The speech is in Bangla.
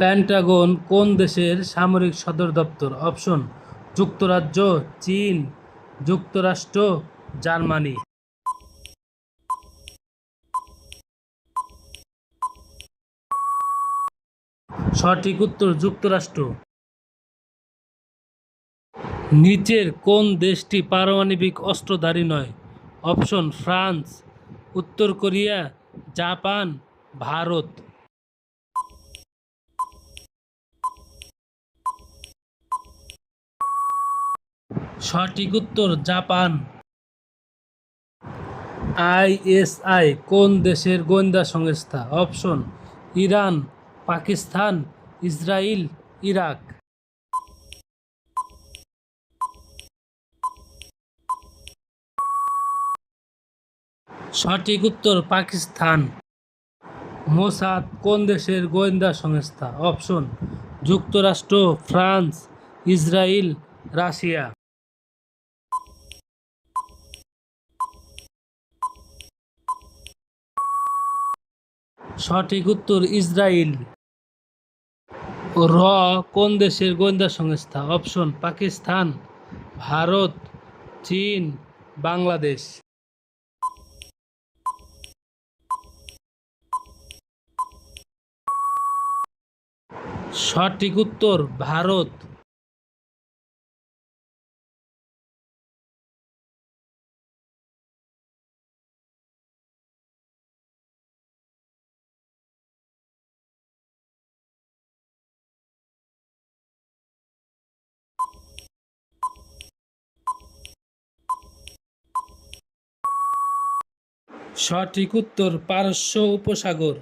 প্যান্টাগন কোন দেশের সামরিক সদর দপ্তর? অপশন, যুক্তরাজ্য, চীন, যুক্তরাষ্ট্র, জার্মানি। সঠিক উত্তর, যুক্তরাষ্ট্র। নিচের কোন দেশটি পারমাণবিক অস্ত্রধারী নয়? Option, France. উত্তর কোরিয়া, জাপান, ভারত। সঠিক উত্তর জাপান। আইএসআই কোন দেশের গোয়েন্দা সংস্থা? Option, Iran, Pakistan Israel Iraq. সঠিক উত্তর, পাকিস্তান। মোসাদ, কোন দেশের গোয়েন্দা সংস্থা? অপশন, যুক্তরাষ্ট্র, ফ্রান্স ইসরায়েল রাশিয়া। সঠিক উত্তর ইসরায়েল র, কোন দেশের গোয়েন্দা সংস্থা? অপশন, পাকিস্তান, ভারত, চীন, বাংলাদেশ। সঠিক উত্তর, ভারত। সঠিক উত্তর পারস্য উপসাগর।